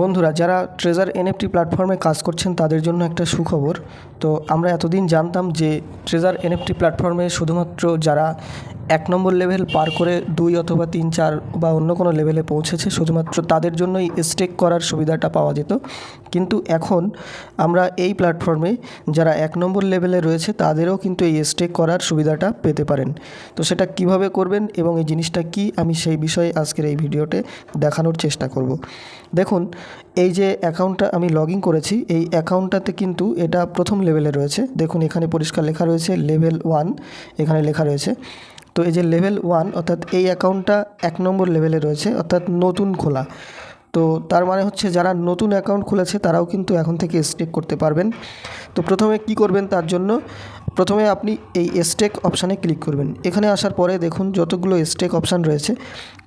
বন্ধুরা, যারা treasure NFT প্ল্যাটফর্মে কাজ করছেন, তাদের জন্য একটা সুখবর। তো আমরা এতদিন জানতাম যে ট্রেজার এনএফটি প্ল্যাটফর্মে শুধুমাত্র যারা এক নম্বর লেভেল পার করে দুই অথবা তিন, চার বা অন্য কোনো লেভেলে পৌঁছেছে, শুধুমাত্র তাদের জন্যই স্টেক করার সুবিধাটা পাওয়া যেত। কিন্তু এখন আমরা এই প্ল্যাটফর্মে যারা এক নম্বর লেভেলে রয়েছে, তাদেরও কিন্তু এই স্টেক করার সুবিধাটা পেতে পারেন। তো সেটা কীভাবে করবেন এবং এই জিনিসটা কি, আমি সেই বিষয়ে আজকের এই ভিডিওতে দেখানোর চেষ্টা করব। দেখুন, এই যে অ্যাকাউন্টটা আমি লগ ইন করেছি, এই অ্যাকাউন্টটাতে কিন্তু এটা প্রথম লেভেলে রয়েছে। দেখুন, এখানে পরিষ্কার লেখা রয়েছে লেভেল ওয়ান এখানে লেখা রয়েছে। তো এই যে লেভেল ওয়ান, অর্থাৎ এই অ্যাকাউন্টটা এক নম্বর লেভেলে রয়েছে, অর্থাৎ নতুন খোলা। তো তার মানে হচ্ছে যারা নতুন অ্যাকাউন্ট খুলেছে, তারাও কিন্তু এখন থেকে স্টেক করতে পারবেন। তো প্রথমে কি করবেন তার জন্য? প্রথমে আপনি এই স্টেক অপশানে ক্লিক করবেন। এখানে আসার পরে দেখুন যতগুলো স্টেক অপশান রয়েছে,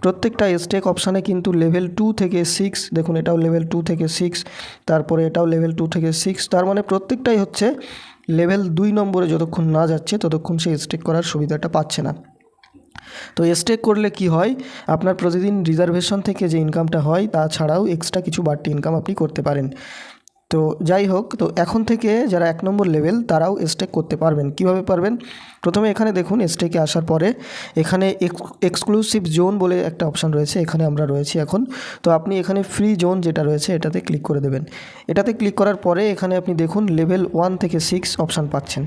প্রত্যেকটা স্টেক অপশানে কিন্তু লেভেল টু থেকে সিক্স, দেখুন এটাও লেভেল টু থেকে সিক্স, তারপরে এটাও লেভেল টু থেকে সিক্স, তার মানে প্রত্যেকটাই হচ্ছে লেভেল দুই নম্বরে যতক্ষণ না যাচ্ছে, ততক্ষণ সে স্টেক করার সুবিধাটা পাচ্ছে না। তো স্টেক করলে কি হয়? আপনার প্রতিদিন রিজার্ভেশন থেকে যে ইনকামটা হয়, তাছাড়াও এক্সট্রা কিছু বাড়তি ইনকাম আপনি করতে পারেন। তো যাই হোক, তো এখন থেকে যারা এক নম্বর লেভেল তারাও স্টেক করতে পারবেন। কীভাবে পারবেন? প্রথমে এখানে দেখুন স্টেকে আসার পরে এখানে এক্সক্লুসিভ জোন বলে একটা অপশান রয়েছে, এখানে আমরা রয়েছি এখন। তো আপনি এখানে ফ্রি জোন যেটা রয়েছে, এটাতে ক্লিক করে দেবেন। এটাতে ক্লিক করার পরে এখানে আপনি দেখুন লেভেল ওয়ান থেকে সিক্স অপশান পাচ্ছেন।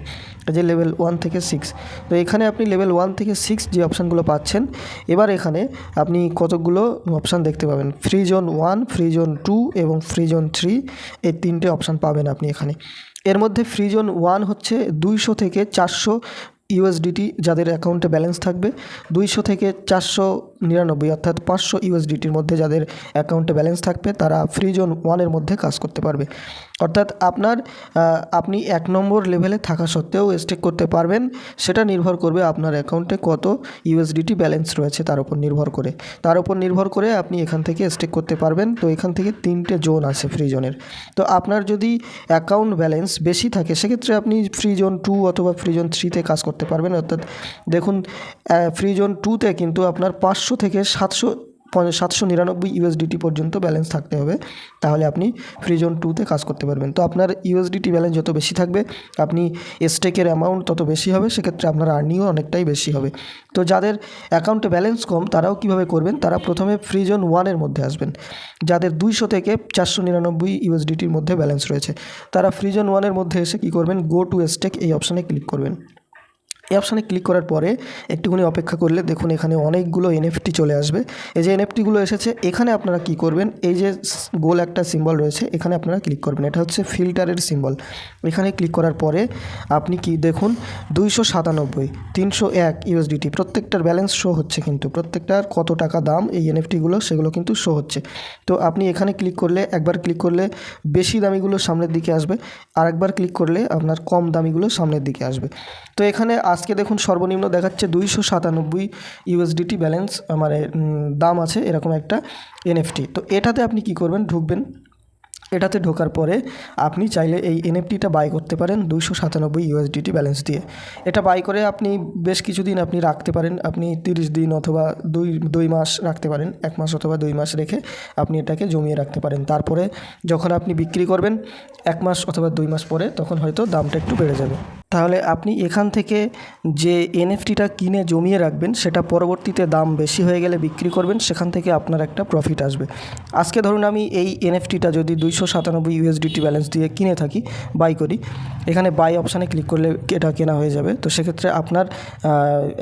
যে লেভেল ওয়ান থেকে সিক্স তো এখানে আপনি লেভেল ওয়ান থেকে সিক্স যে অপশানগুলো পাচ্ছেন, এবার এখানে আপনি কতগুলো অপশান দেখতে পাবেন? Free zone one free zone two এবং ফ্রি জোন থ্রি এই তিনটে অপশান পাবেন আপনি এখানে। এর মধ্যে ফ্রি জোন ওয়ান হচ্ছে দুইশো থেকে চারশো ইউএসডিটি যাদের অ্যাকাউন্টে ব্যালেন্স থাকবে। দুইশো থেকে চারশো নিরানব্বই অর্থাৎ পাঁচশো ইউএসডিটির মধ্যে যাদের অ্যাকাউন্টে ব্যালেন্স থাকবে, তারা ফ্রি জোন ওয়ানের মধ্যে কাজ করতে পারবে। অর্থাৎ আপনার আপনি এক নম্বর লেভেলে থাকা সত্ত্বেও স্টেক করতে পারবেন। সেটা নির্ভর করবে আপনার অ্যাকাউন্টে কত ইউএসডিটি ব্যালেন্স রয়েছে তার উপর নির্ভর করে। তার উপর নির্ভর করে আপনি এখান থেকে স্টেক করতে পারবেন। তো এখান থেকে তিনটে জোন আছে ফ্রি জোনের তো আপনার যদি অ্যাকাউন্ট ব্যালেন্স বেশি থাকে, সেক্ষেত্রে আপনি ফ্রি জোন টু অথবা ফ্রি জোন থ্রিতে কাজ করতে পারবেন। অর্থাৎ দেখুন ফ্রি জোন টুতে কিন্তু আপনার পাঁচশো থেকে সাতশো সাতশো নিরানব্বই ইউএসডিটি পর্যন্ত ব্যালেন্স থাকতে হবে। তাহলে আপনি ফ্রি জোন টুতে কাজ করতে পারবেন। তো আপনার ইউএসডিটি ব্যালেন্স যত বেশি থাকবে, আপনি স্টেকের অ্যামাউন্ট তত বেশি হবে, সেক্ষেত্রে আপনার আর্নিংও অনেকটাই বেশি হবে। তো যাদের অ্যাকাউন্টে ব্যালেন্স কম, তারাও কীভাবে করবেন? তারা প্রথমে ফ্রি জোন ওয়ানের মধ্যে আসবেন। যাদের দুইশো থেকে চারশো নিরানব্বই ইউএসডিটির মধ্যে ব্যালেন্স রয়েছে, তারা ফ্রি জোন ওয়ানের মধ্যে এসে কী করবেন? গো টু স্টেক এই অপশানে ক্লিক করবেন। এই অপশানে ক্লিক করার পরে একটুখানি অপেক্ষা করলে দেখুন এখানে অনেকগুলো এনএফটি চলে আসবে। এই যে এনএফটিগুলো এসেছে, এখানে আপনারা কি করবেন? এই যে গোল একটা সিম্বল রয়েছে, এখানে আপনারা ক্লিক করবেন। এটা হচ্ছে ফিল্টারের সিম্বল এখানে ক্লিক করার পরে আপনি কি দেখুন, দুইশো সাতানব্বই, তিনশো এক ইউএসডিটি প্রত্যেকটার ব্যালেন্স শো হচ্ছে কিন্তু। প্রত্যেকটার কত টাকা দাম এই এনএফটিগুলো সেগুলো কিন্তু শো হচ্ছে। তো আপনি এখানে ক্লিক করলে, একবার ক্লিক করলে বেশি দামিগুলো সামনের দিকে আসবে আর একবার ক্লিক করলে আপনার কম দামিগুলো সামনের দিকে আসবে। তো এখানে আজকে দেখুন সর্বনিম্ন দেখাচ্ছে দুইশো সাতানব্বই ইউএসডিটি ব্যালেন্স মানে দাম আছে এরকম একটা এনএফটি। তো এটাতে আপনি কি করবেন? ঢুকবেন। এটাতে ঢোকার পরে আপনি চাইলে এই এনএফটিটা বাই করতে পারেন দুইশো সাতানব্বই ইউএসডিটি ব্যালেন্স দিয়ে। এটা বাই করে আপনি বেশ কিছুদিন আপনি রাখতে পারেন, আপনি তিরিশ দিন অথবা দুই দুই মাস রাখতে পারেন, এক মাস অথবা দুই মাস রেখে আপনি এটাকে জমিয়ে রাখতে পারেন। তারপরে যখন আপনি বিক্রি করবেন, এক মাস অথবা দুই মাস পরে, তখন হয়তো দামটা একটু বেড়ে যাবে। তাহলে আপনি এখান থেকে যে এনএফটিটা কিনে জমিয়ে রাখবেন, সেটা পরবর্তীতে দাম বেশি হয়ে গেলে বিক্রি করবেন, সেখান থেকে আপনার একটা প্রফিট আসবে। আজকে ধরুন আমি এই এনএফটিটা যদি দুইশো সাতানব্বই ইউএসডিটি ব্যালেন্স দিয়ে কিনে থাকি বাই করি, এখানে বাই অপশানে ক্লিক করলে এটা কেনা হয়ে যাবে। তো সেক্ষেত্রে আপনার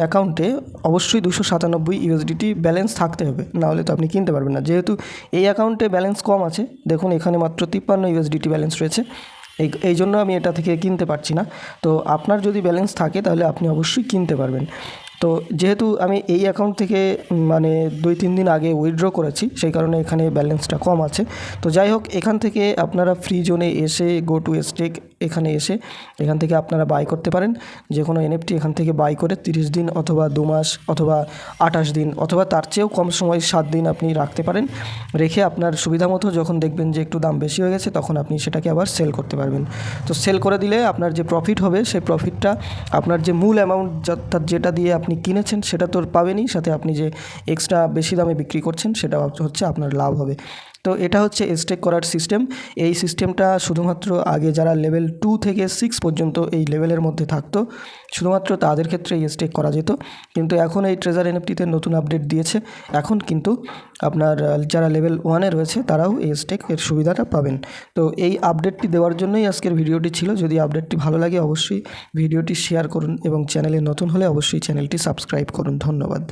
অ্যাকাউন্টে অবশ্যই দুশো সাতানব্বই ইউএসডিটি ব্যালেন্স থাকতে হবে। নাহলে তো আপনি কিনতে পারবেন না। যেহেতু এই অ্যাকাউন্টে ব্যালেন্স কম আছে, দেখুন এখানে মাত্র তিপ্পান্ন ইউএসডিটি ব্যালেন্স রয়েছে। এই এই জন্য আমি এটা থেকে কিনতে পারছি না। তো আপনার যদি ব্যালেন্স থাকে, তাহলে আপনি অবশ্যই কিনতে পারবেন। তো যেহেতু আমি এই অ্যাকাউন্ট থেকে মানে দুই, তিন দিন আগে উইথড্র করেছি, সেই কারণে এখানে ব্যালেন্সটা কম আছে। তো যাই হোক, এখান থেকে আপনারা ফ্রি জোনে এসে গো টু স্টেক এখানে এসে এখান থেকে আপনারা বাই করতে পারেন। যে কোনো এনএফটি এখান থেকে বাই করে তিরিশ দিন অথবা দু মাস অথবা আঠাশ দিন অথবা তার চেয়েও কম সময় সাত দিন আপনি রাখতে পারেন। রেখে আপনার সুবিধা মতো যখন দেখবেন যে একটু দাম বেশি হয়ে গেছে, তখন আপনি সেটাকে আবার সেল করতে পারবেন। তো সেল করে দিলে আপনার যে প্রফিট হবে, সেই প্রফিটটা আপনার যে মূল অ্যামাউন্ট যেটা দিয়ে আপনি কিনেছেন, সেটা তো পাবেনই। সাথে আপনি যে এক্সট্রা বেশি দামে বিক্রি করছেন সেটা হচ্ছে আপনার লাভ হবে। তো এটা হচ্ছে স্টেক করার সিস্টেম এই সিস্টেমটা শুধুমাত্র আগে যারা লেভেল টু থেকে সিক্স পর্যন্ত এই লেভেলের মধ্যে থাকতো, শুধুমাত্র তাদের ক্ষেত্রে এই স্টেক করা যেত। কিন্তু এখন এই ট্রেজার এনএফটিতে নতুন আপডেট দিয়েছে। এখন কিন্তু আপনার, যারা লেভেল ওয়ানে রয়েছে, তারাও এই স্টেক এর সুবিধাটা পাবেন। তো এই আপডেটটি দেওয়ার জন্যই আজকের ভিডিওটি ছিল। যদি আপডেটটি ভালো লাগে, অবশ্যই ভিডিওটি শেয়ার করুন এবং চ্যানেলে নতুন হলে অবশ্যই চ্যানেলটি সাবস্ক্রাইব করুন। ধন্যবাদ।